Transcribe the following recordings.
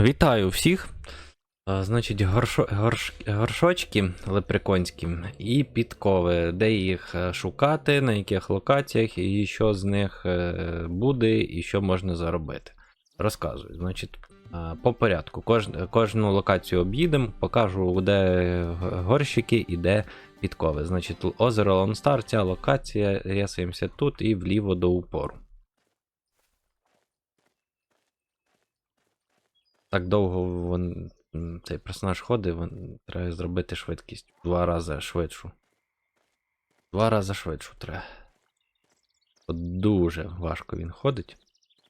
Вітаю всіх. Значить, горшо, горш, горшочки лепреконські і підкови, де їх е, шукати, на яких локаціях, і що з них е, буде, і що можна заробити. Розказую. Значить, по порядку. Кож, кожну локацію об'їдемо, покажу, де горщики і де підкови. Значить, озеро Лонстар, ця локація, рясаємося тут і вліво до упору. Так довго вон, цей персонаж ходить, вон, треба зробити швидкість. Два рази швидшу. Два рази швидшу треба. От дуже важко він ходить.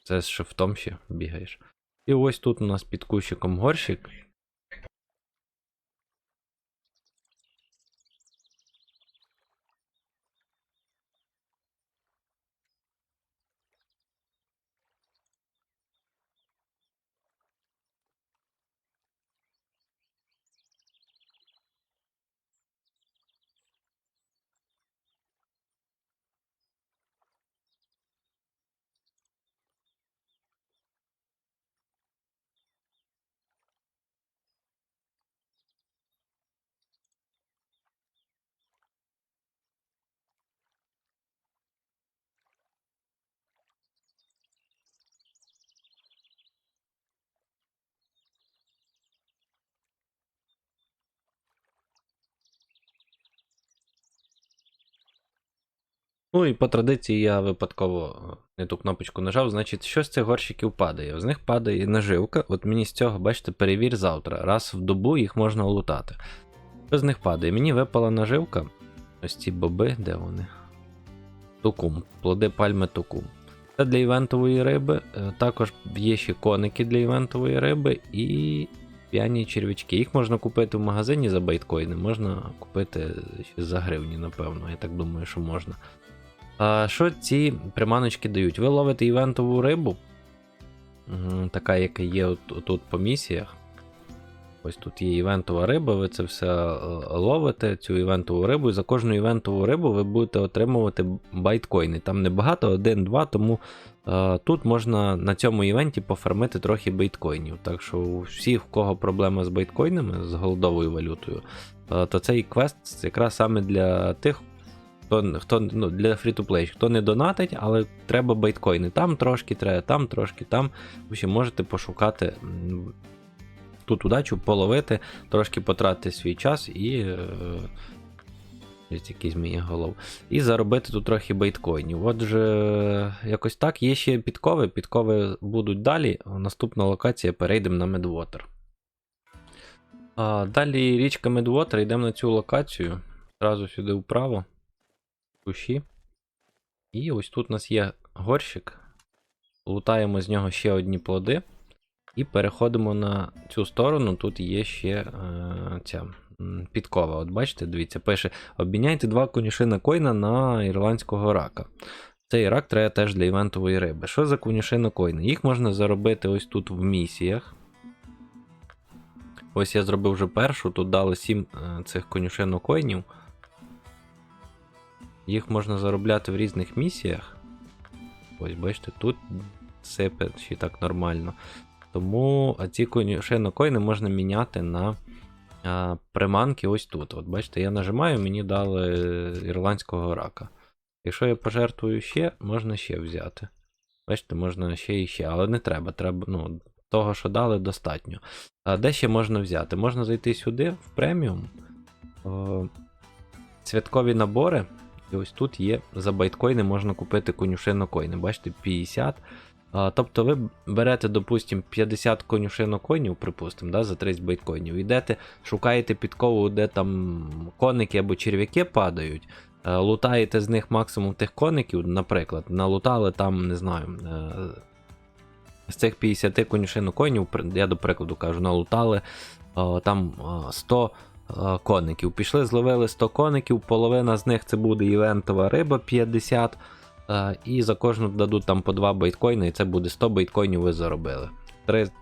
Це з шифтом ще бігаєш. І ось тут у нас під кущиком горщик. Ну і по традиції я випадково не ту кнопочку нажав, значить, що з цих горщиків падає? З них падає наживка. От мені з цього, бачите, перевір завтра. Раз в добу їх можна лутати. Що з них падає? Мені випала наживка. Ось ці боби, де вони? Тукум, плоди пальми тукум. Це для івентової риби. Е, Також є ще коники для івентової риби і п'яні червячки. Їх можна купити в магазині за байткоїни, можна купити ще за гривні, напевно. Я так думаю, що можна. Що ці приманочки дають? Ви ловите івентову рибу, така, яка є тут по місіях. Ось тут є івентова риба, ви це все е, ловите, цю івентову рибу, і за кожну івентову рибу ви будете отримувати байткоїни. Там небагато, один-два, тому е, тут можна на цьому івенті пофармити трохи байткоїнів. Так що у всіх, в кого проблема з байткоїнами, з голдовою валютою, е, то цей квест якраз саме для тих, хто, хто ну, для free-to-play, хто не донатить, але треба байткоїни. Там трошки треба, там трошки, там. Ви можете пошукати тут удачу, половити, трошки потратити свій час і. Е, якийсь мій голов. І заробити тут трохи бейткоїнів. Отже, якось так. Є ще підкови. Підкови будуть далі. Наступна локація перейдемо на Медвотер. Далі річка Медвотер, йдемо на цю локацію. Зразу сюди вправо кущі. І ось тут у нас є горщик. Лутаємо з нього ще одні плоди. І переходимо на цю сторону. Тут є ще е, ця підкова. От бачите, дивіться, пише: обміняйте два конюшина койна на ірландського рака. Цей рак треба теж для івентової риби. Що за конюшина койна? Їх можна заробити ось тут в місіях. Ось я зробив вже першу, тут дали 7 е, цих конюшинокоїнів. Їх можна заробляти в різних місіях. Ось, бачите, тут сипе ще так нормально. Тому ці конюшинокоїни можна міняти на а, приманки ось тут. От бачите, я нажимаю, мені дали ірландського рака. Якщо я пожертвую ще, можна ще взяти. Бачите, можна ще і ще, але не треба. Треба, ну, того, що дали, достатньо. А де ще можна взяти? Можна зайти сюди, в преміум. О, святкові набори. І ось тут є за байткоїни можна купити конюшинокоїни. Бачите, 50. А, тобто ви берете, допустимо, 50 конюшинокоїнів, припустимо, да, за 30 байткоїнів. Йдете, шукаєте підкову, де там коники або черв'яки падають. е, Лутаєте з них максимум тих коників, наприклад, налутали там, не знаю. е, З цих 50 конюшинокоїнів, я до прикладу кажу, налутали е, там е, 100 е, коників. Пішли, зловили 100 коників, половина з них це буде івентова риба 50. е, І за кожну дадуть там по 2 бейткоїни, і це буде 100 бейткоїнів ви заробили.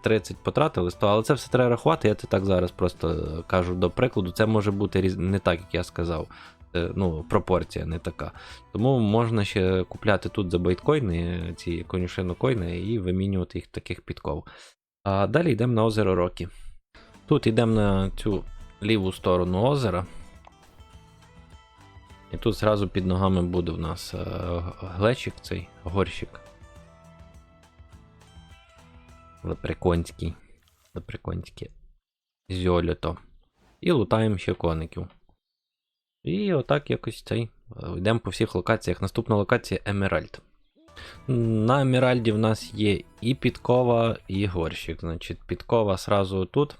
30 потратили 100, але це все треба рахувати. Я це так зараз просто е, кажу до прикладу. Це може бути різ... не так, як я сказав. Е, Ну, пропорція не така. Тому можна ще купляти тут за бейткоїни ці конюшинокоїни і вимінювати їх таких підков. А далі йдемо на озеро Рокі. Тут йдемо на цю ліву сторону озера. І тут зразу під ногами буде в нас е, глечик, цей горщик. Лепреконський. Лепреконське зьолото. І лутаємо ще коників. І отак якось цей. е, Йдемо по всіх локаціях. Наступна локація Емеральд. На Емеральді в нас є і підкова, і горщик. Значить, підкова сразу тут.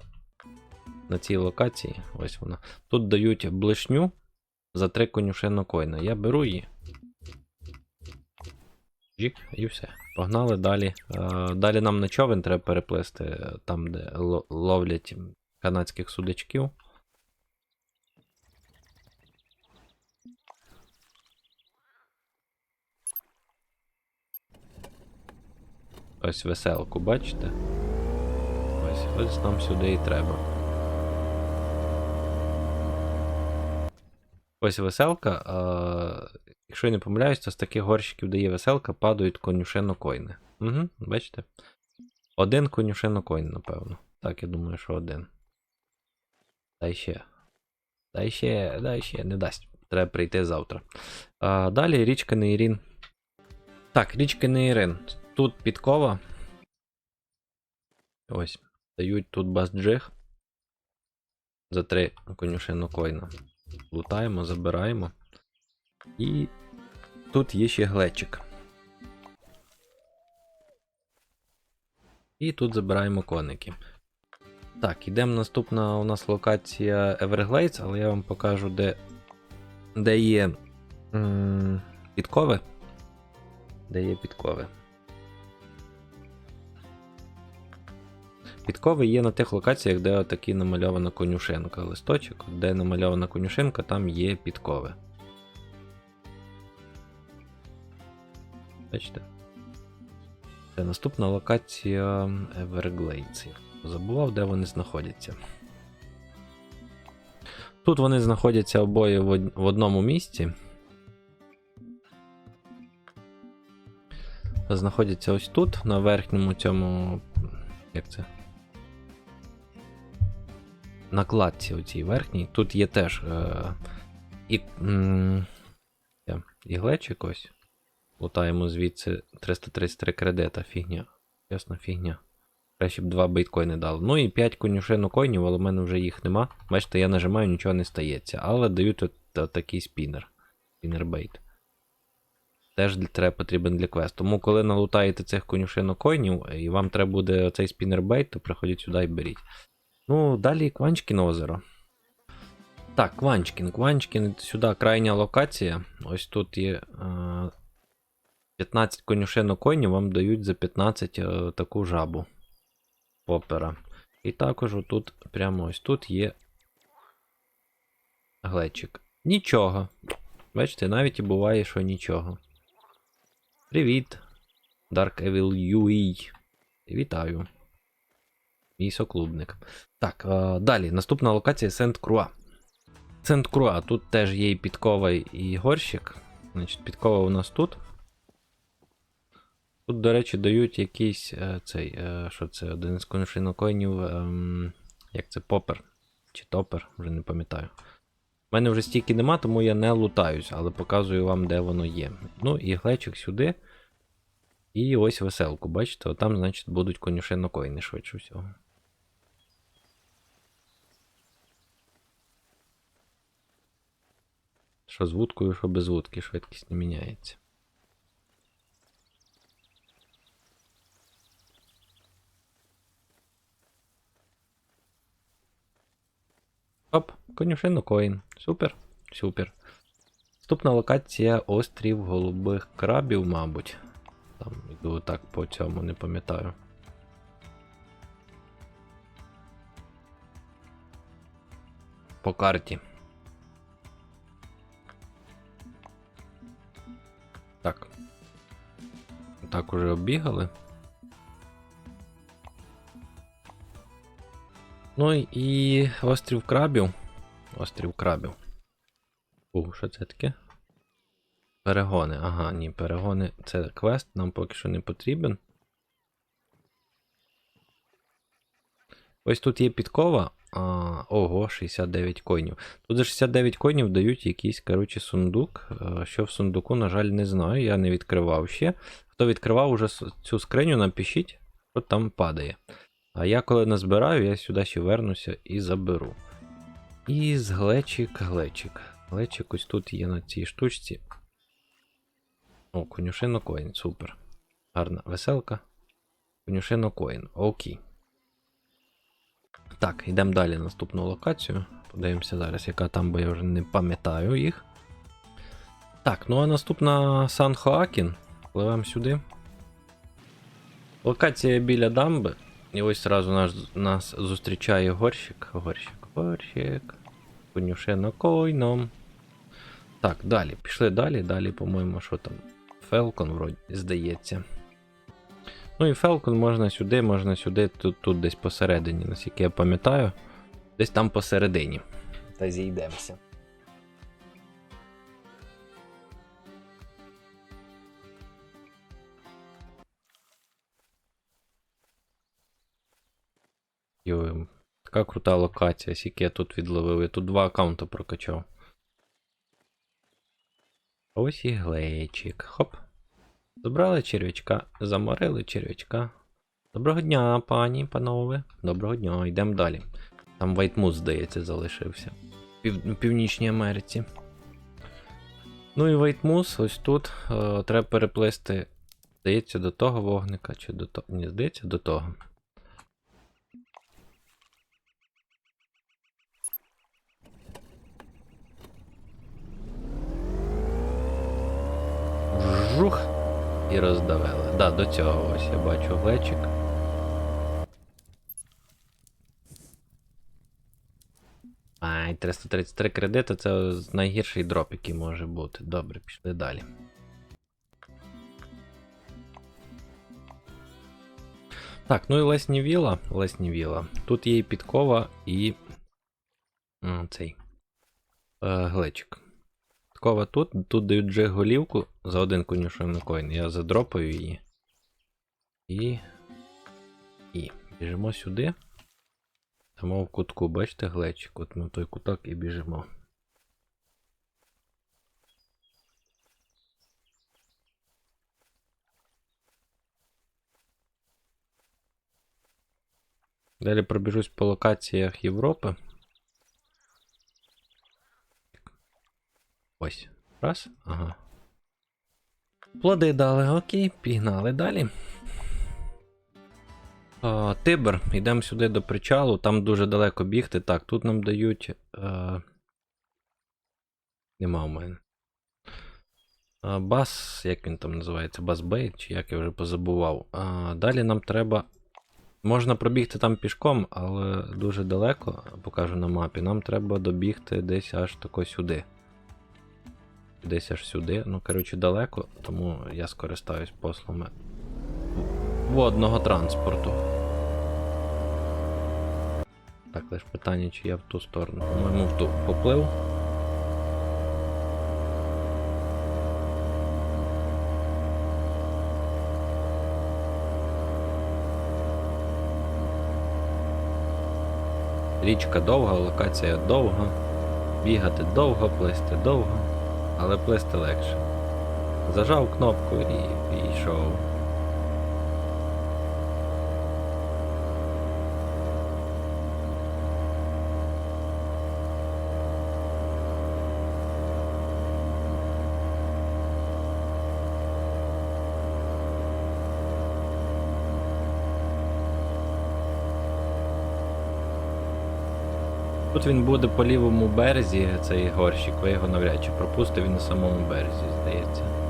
На цій локації. Ось вона. Тут дають блишню за три конюшено койна. Я беру її. І все. Погнали далі. Е, Далі нам на човен треба переплисти, е, там, де ловлять канадських судачків. Ось веселку, бачите? Ось, ось нам сюди і треба. Ось веселка. А, якщо я не помиляюсь, то з таких горщиків, де є веселка, падають конюшено койни. Угу, бачите? Один конюшено койн, напевно. Так, я думаю, що один. Дай ще. Дай ще, дай ще, не дасть. Треба прийти завтра. А, далі річка Нейрін. Так, річка Нейрин. Тут підкова. Ось. Дають тут басджиг. За три конюшено койна. Лутаємо, забираємо. І тут є ще глечик. І тут забираємо коники. Так, ідемо наступна у нас локація Everglades, але я вам покажу, де, де є м, підкови. Де є підкови. Підкови є на тих локаціях, де такі намальована конюшинка. Листочок, де намальована конюшинка, там є підкови. Бачите? Це наступна локація Everglades. Забував, де вони знаходяться. Тут вони знаходяться обоє в одному місці. Знаходяться ось тут, на верхньому цьому. Як це? Накладці оцій верхній. Тут є теж е, і, м, іглечик ось. Лутаємо звідси 333 кредита, фігня. Ясна фігня. Краще б 2 біткоїни дали. Ну і 5 конюшину коїнів, але в мене вже їх нема. Бачите, я нажимаю, нічого не стається. Але дають от, от такий спінер. Спінербейт. Теж треба потрібен для квесту. Тому коли налутаєте цих конюшину коїнів, і вам треба буде оцей спінербейт, то приходіть сюди і беріть. Ну, далі Кванчкін озеро. Так, Кванчкін. Кванчкін, сюди крайня локація. Ось тут є. Е, 15 конюшено коїнів вам дають за 15 е, таку жабу попера. І також отут, прямо ось тут є глечик. Нічого. Бачите, навіть і буває, що нічого. Привіт. Dark Evil UE. Вітаю. Мій соклубник. Так, е, далі. Наступна локація Сент Круа. Сент Круа. Тут теж є і підкова, і горщик. Значить, підкова у нас тут. Тут, до речі, дають якийсь е, цей, е, що це, один з конюшинокоїнів, ем, як це попер чи топер, вже не пам'ятаю. У мене вже стільки нема, тому я не лутаюсь, але показую вам, де воно є. Ну і глечик сюди. І ось веселку, бачите, там, значить, будуть конюшинокоїни швидше всього. Що з вудкою, що без вудки, швидкість не міняється. Оп, конюшину коін. Супер, супер. Наступна локація острів голубих крабів, мабуть. Там йду так по цьому, не пам'ятаю. По карті. Так уже оббігали. Ну і острів крабів. Острів крабів. У, що це таке? Перегони. Ага, ні, перегони. Це квест, нам поки що не потрібен. Ось тут є підкова. А, ого, 69 коїнів. Тут за 69 коїнів дають якийсь, коротше, сундук. Е, Що в сундуку, на жаль, не знаю. Я не відкривав ще. Хто відкривав уже цю скриню, напишіть, що там падає. А я коли назбираю, я сюди ще вернуся і заберу. І з глечик, глечик. Глечик ось тут є на цій штучці. О, конюшино коін, супер. Гарна веселка. Конюшино коін. Окей. Так, йдемо далі на наступну локацію. Подивимося зараз, яка там, бо я вже не пам'ятаю їх. Так, ну а наступна Сан Хоакін. Пливемо сюди. Локація біля дамби. І ось одразу нас, нас зустрічає горщик. Горщик, горщик. Конюшено койном. Так, далі. Пішли далі. Далі, по-моєму, що там? Фелкон, вроді, здається. Ну і Фелкон можна сюди, можна сюди, тут, тут десь посередині, наскільки я пам'ятаю. Десь там посередині. Та зійдемося. Йой, така крута локація, скільки я тут відловив. Я тут два аккаунти прокачав. Ось і глечик. Хоп. Забрали черв'ячка, заморили черв'ячка. Доброго дня, пані, панове. Доброго дня, йдемо далі. Там Вайтмус, здається, залишився. Пів... Північній Америці. Ну і Вайтмус, ось тут е, треба переплисти, здається, до того вогника, чи до того. Ні, здається, до того. Жух! І роздавили. Да, до цього ось я бачу глечик. Ай, 333 кредити це найгірший дроп, який може бути. Добре, пішли далі. Так, ну і Лесні Віла. Лесні Віла. Тут є і підкова, і. цей. Е, глечик. Підкова тут. Тут дають джиг голівку за один конюшовний коін. Я задропаю її. І. І. Біжимо сюди. Тому в кутку, бачите, глечик. От ми в той куток і біжимо. Далі пробіжусь по локаціях Європи. Ось. Раз. Ага. Плоди дали, окей, пігнали далі. А, Тибр, йдемо сюди до причалу, там дуже далеко бігти. Так, тут нам дають. Е... Нема у мене. А, бас, як він там називається? Бас-бей, чи як я вже позабував. А, далі нам треба. Можна пробігти там пішком, але дуже далеко, покажу на мапі. Нам треба добігти десь аж тако сюди. Десь аж сюди. Ну, коротше, далеко, тому я скористаюсь послами водного транспорту. Так, лише питання, чи я в ту сторону. По-моєму, в ту поплив. Річка довга, локація довга. Бігати довго, плисти довго, але плисти легше. Зажав кнопку і пішов. Тут він буде по лівому березі, цей горщик, ви його навряд чи пропустите, він на самому березі, здається.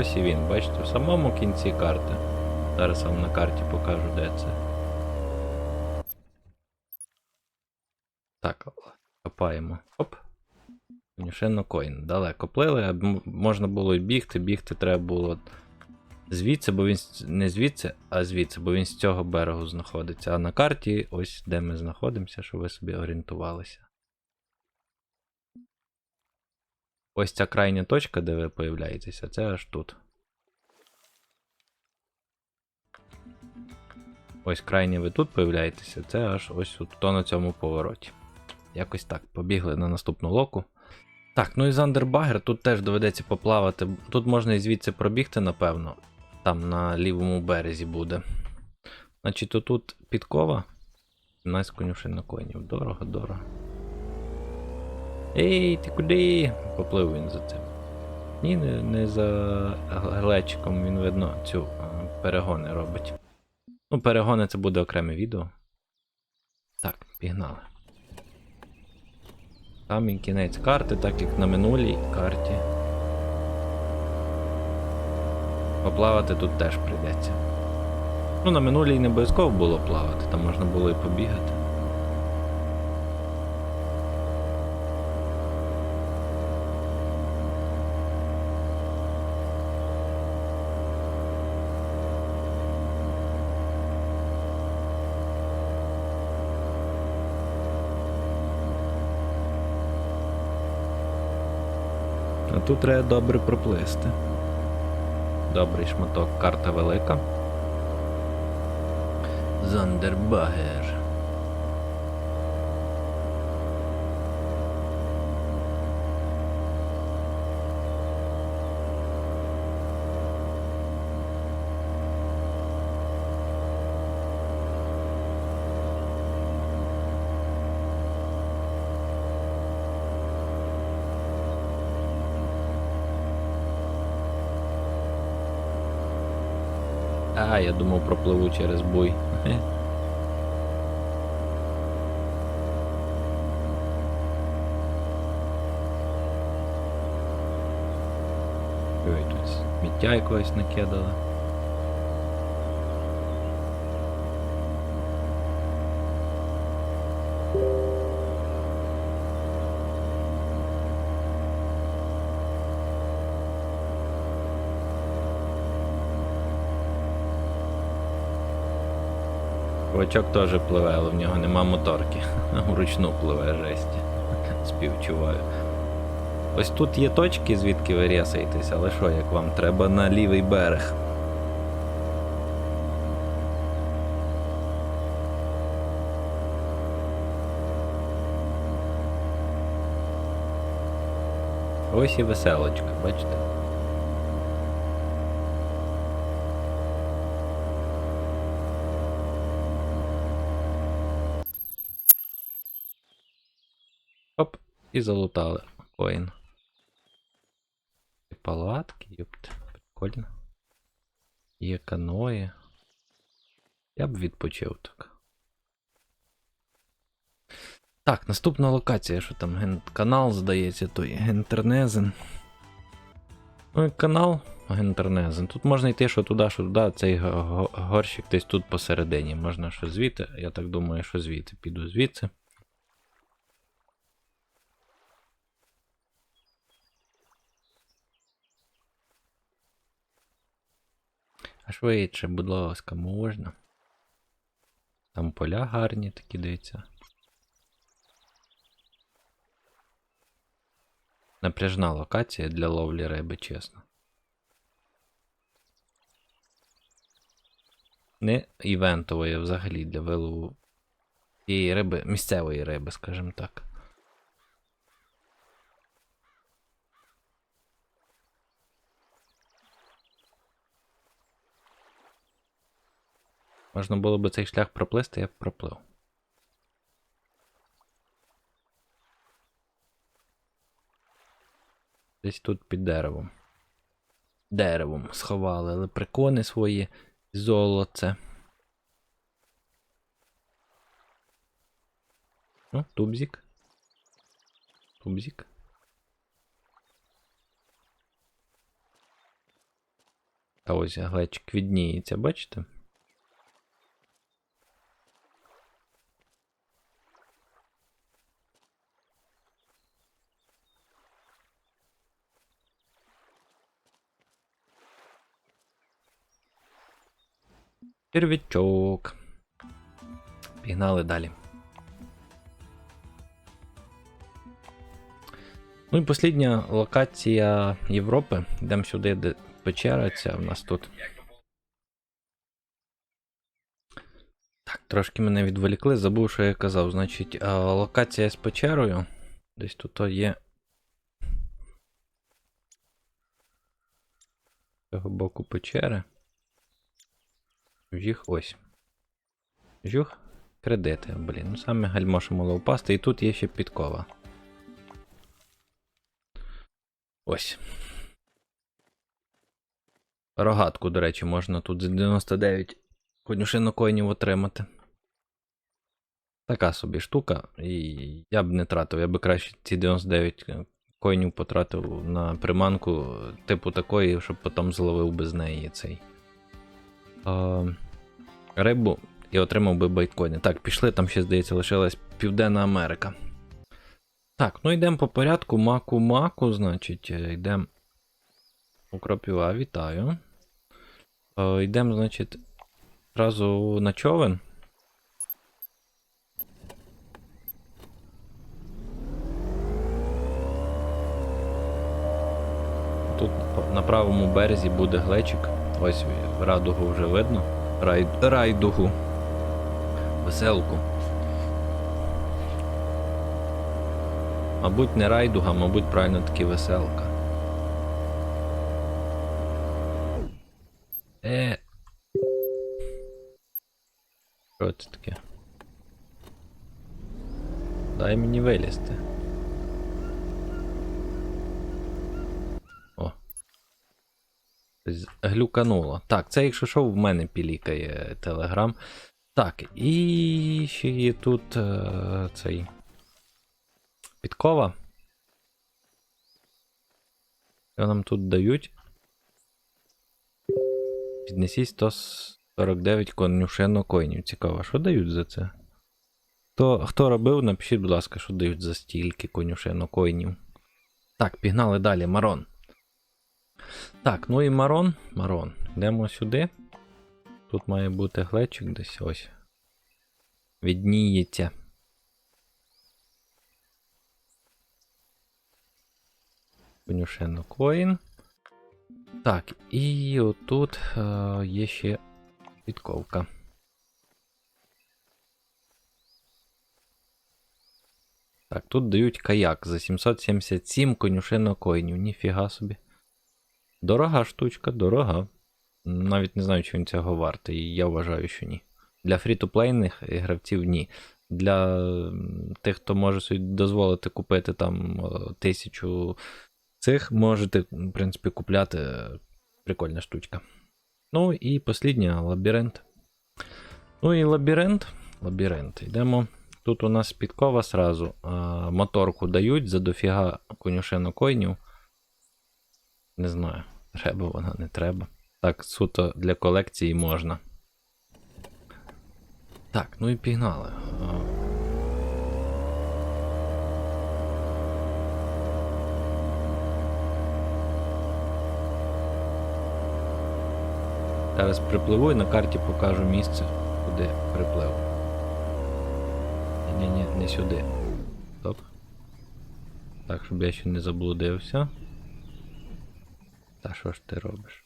Ось і він, бачите, в самому кінці карти. Зараз вам на карті покажу, де це. Так, копаємо. Оп. Конюшенно коін. Далеко плили, а можна було й бігти, бігти треба було звідси, бо він не звідси, а звідси, бо він з цього берегу знаходиться. А на карті, ось де ми знаходимося, щоб ви собі орієнтувалися. Ось ця крайня точка, де ви появляєтеся, це аж тут. Ось крайні ви тут появляєтеся, це аж ось тут, то на цьому повороті. Якось так, побігли на наступну локу. Так, ну і Зандербагер тут теж доведеться поплавати. Тут можна і звідси пробігти, напевно. Там на лівому березі буде. Значить, отут підкова. 17 конюшин на конів. Дорого, дорого. Ей, ти куди? Поплив він за цим. Ні, не, не за глечиком, він видно цю перегони робить. Ну, перегони це буде окреме відео. Так, пігнали. Там і кінець карти, так як на минулій карті. Поплавати тут теж прийдеться. Ну, на минулій не обов'язково було плавати, там можна було і побігати. Тут треба добре проплисти. Добрий шматок, карта велика. Зандербагер. А, я думав пропливу через буй. Ой, тут сміття якогось накидали. Чувачок теж пливе, але в нього нема моторки. Вручну пливе жесть. Співчуваю. Ось тут є точки, звідки ви рєсаєтесь, але що, як вам треба на лівий берег. Ось і веселочка, бачите? Оп, і залутали коін. І палатки, юпт, прикольно. Є каної. Я б відпочив так. Так, наступна локація, що там канал, здається, той гентернезен. Ну і канал гентернезен. Тут можна йти що туди, що туди, цей го- го- горщик десь тут посередині. Можна що звідти. Я так думаю, що звідти. Піду звідси. А швидше, будь ласка, можна. Там поля гарні такі дивіться. Напряжна локація для ловлі риби, чесно. Не івентової а взагалі для вилову тієї риби, місцевої риби, скажімо так. Можна було би цей шлях проплисти, я б проплив. Десь тут під деревом. Деревом сховали лепрекони свої золоце. Ну, тубзик. Тубзик. Та ось глечик відніється, бачите? Червячок. Пігнали далі. Ну і послідня локація Європи. Йдемо сюди, де печера ця в нас тут. Так, трошки мене відволікли, забув, що я казав. Значить, локація з печерою. Десь тут є. З цього боку печери. Вжіх ось. Вжух. Кредити, блін. Ну саме гальмоша могло впасти. І тут є ще підкова. Ось. Рогатку, до речі, можна тут за 99 конюшинокоїнів отримати. Така собі штука. І я б не тратив, я би краще ці 99 коїнів потратив на приманку, типу такої, щоб потім зловив би з неї цей. Рибу і отримав би байткоїни. Так, пішли, там ще, здається, лишилась Південна Америка. Так, ну йдемо по порядку. Маку-маку, значить, е, йдемо. У Кропіва, вітаю. Е, йдемо, значить, одразу на човен. Тут на правому березі буде глечик. Ось радугу вже видно. Рай... Райдугу. Веселку. Мабуть, не райдуга, мабуть, правильно таки веселка. Е. Що це таке? Дай мені вилізти. Щось Глюкануло. Так, це якщо що, в мене пілікає телеграм. Так, і ще є тут е, цей. Підкова. Що нам тут дають? Піднесіть 149 конюшено коїнів. Цікаво, що дають за це? Хто, хто робив, напишіть, будь ласка, що дають за стільки конюшено коїнів. Так, пігнали далі, Марон. Так, ну і Марон. Марон. Йдемо сюди. Тут має бути глечик десь ось. Відніється. Конюшено коін. Так, і отут е, є ще підковка. Так, тут дають каяк за 777 конюшено коїнів. Ніфіга собі. Дорога штучка, дорога. Навіть не знаю, чи він цього вартий, я вважаю, що ні. Для фрі-то-плейних гравців ні. Для тих, хто може собі дозволити купити там е, тисячу цих, можете, в принципі, купляти. Прикольна штучка. Ну і послідня лабіринт. Ну і лабіринт. Лабіринт. Йдемо. Тут у нас підкова сразу. Моторку дають за дофіга конюшено коїнів. Не знаю, треба вона, не треба. Так, суто для колекції можна. Так, ну і пігнали. Зараз припливу і на карті покажу місце, куди приплив. Ні, ні, не сюди. Стоп. Так, щоб я ще не заблудився. Та що ж ти робиш?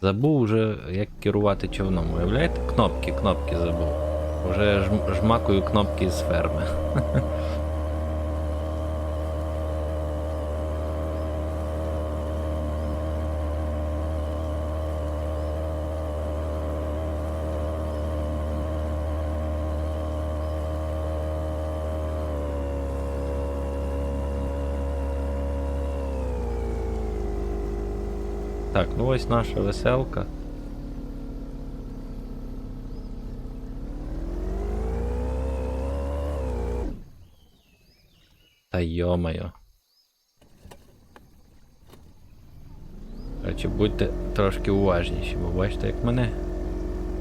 Забув вже, як керувати човном. Уявляєте? Кнопки, кнопки забув. Уже жм- жмакую кнопки з ферми. Так, ну ось наша веселка. Та йомайо. Короче, будьте трошки уважніші, бо бачите, як мене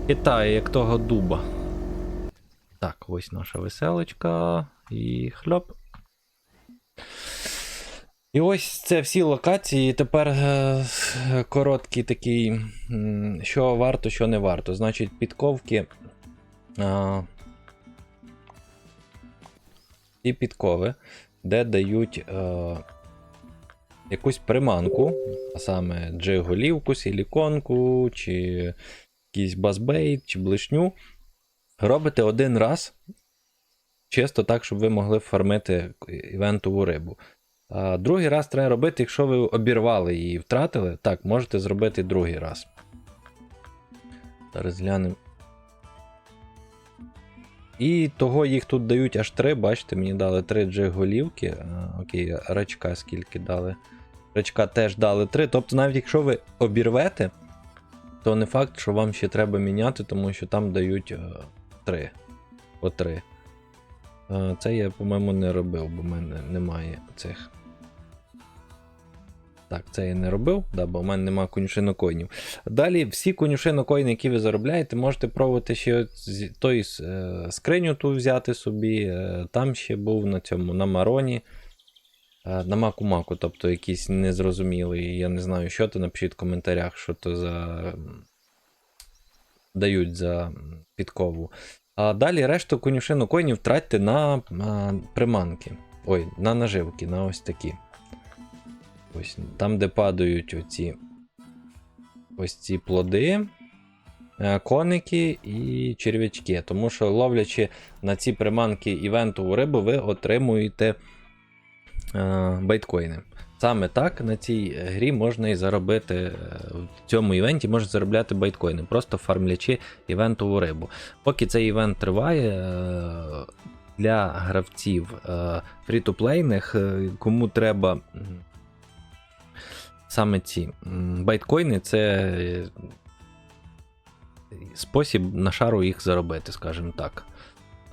китає як того дуба. Так, ось наша веселочка і хльоп. І ось це всі локації. Тепер е, короткий такий, що варто, що не варто. Значить, підковки. Ці підкови, де дають е, якусь приманку, а саме джиголівку, силіконку, чи якийсь базбейт, чи блишню. Робите один раз. Чисто так, щоб ви могли фармити івентову рибу. Другий раз треба робити, якщо ви обірвали її і втратили, так, можете зробити другий раз. Зараз глянемо. І того їх тут дають аж три, бачите, мені дали три джиголівки. А, Окей, рачка скільки дали. Рачка теж дали три. Тобто, навіть якщо ви обірвете, то не факт, що вам ще треба міняти, тому що там дають е, три. По три. Е, Це я, по-моєму, не робив, бо в мене немає цих. Так, це я не робив, да, бо в мене немає конюшинокоїнів. Далі всі конюшинокоїни, які ви заробляєте, можете пробувати ще з- той е, скриню ту взяти собі. Е, там ще був на цьому, на мароні. е, На маку-маку, тобто якийсь незрозумілий. Я не знаю, що то. Напишіть в коментарях, що то за. дають за підкову. А далі решту конюшину коїнів тратьте на приманки. Ой, на наживки, на ось такі. Ось там, де падають оці ось ці плоди, е, коники і черв'ячки. Тому що, ловлячи на ці приманки івентову рибу, ви отримуєте е, байткоїни. Саме так на цій грі можна і заробити е, в цьому івенті можна заробляти байткоїни, просто фармлячи івентову рибу. Поки цей івент триває, для гравців фрі-то-плейних, е, кому треба саме ці байткоїни, це е, спосіб на шару їх заробити, скажімо так.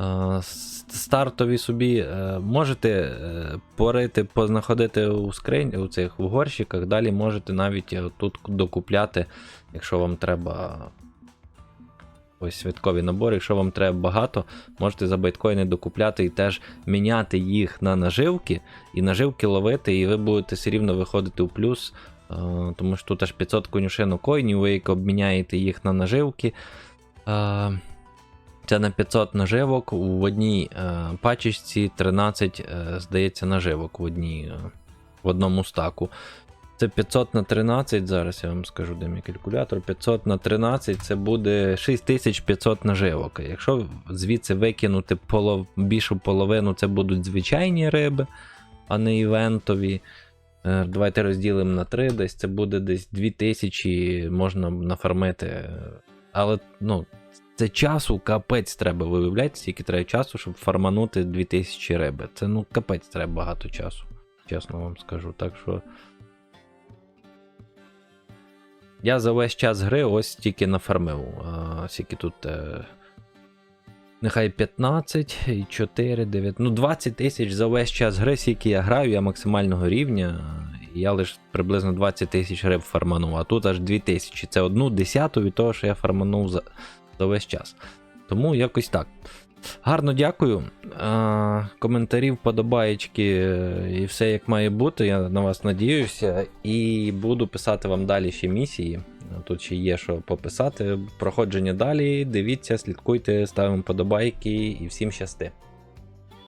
Е, Стартові собі е, можете порити, познаходити у скринь, у цих в горщиках, далі можете навіть тут докупляти, якщо вам треба ось святкові набори, якщо вам треба багато, можете за байткоїни докупляти і теж міняти їх на наживки, і наживки ловити, і ви будете все рівно виходити у плюс. е, Тому що тут аж 500 конюшину коїнів, ви як обміняєте їх на наживки. Е, Це на 500 наживок. В одній е, пачечці 13, е, здається, наживок в одній, в одному стаку. Це 500 на 13, зараз я вам скажу, де мій калькулятор. 500 на 13 це буде 6500 наживок. Якщо звідси викинути полов... більшу половину, це будуть звичайні риби, а не івентові. Е, Давайте розділимо на 3, десь це буде десь 2000 можна нафармити. Але ну, це часу капець треба. Ви уявляєте, скільки треба часу, щоб фарманути 2000 риби. Це ну капець треба багато часу. Чесно вам скажу. Так що. Я за весь час гри ось тільки нафармив. Скільки тут. Е... Нехай 15 і 4, 9. Ну, 20 тисяч за весь час гри, скільки я граю, я максимального рівня. Я лише приблизно 20 тисяч риб фарманув, а тут аж 2 тисячі. Це одну десяту від того, що я фарманув за, за весь час. Тому якось так. Гарно дякую. Коментарі, вподобаєчки е, і все як має бути. Я на вас надіюся. І буду писати вам далі ще місії. Тут ще є що пописати. Проходження далі. Дивіться, слідкуйте, ставимо вподобайки і всім щасти.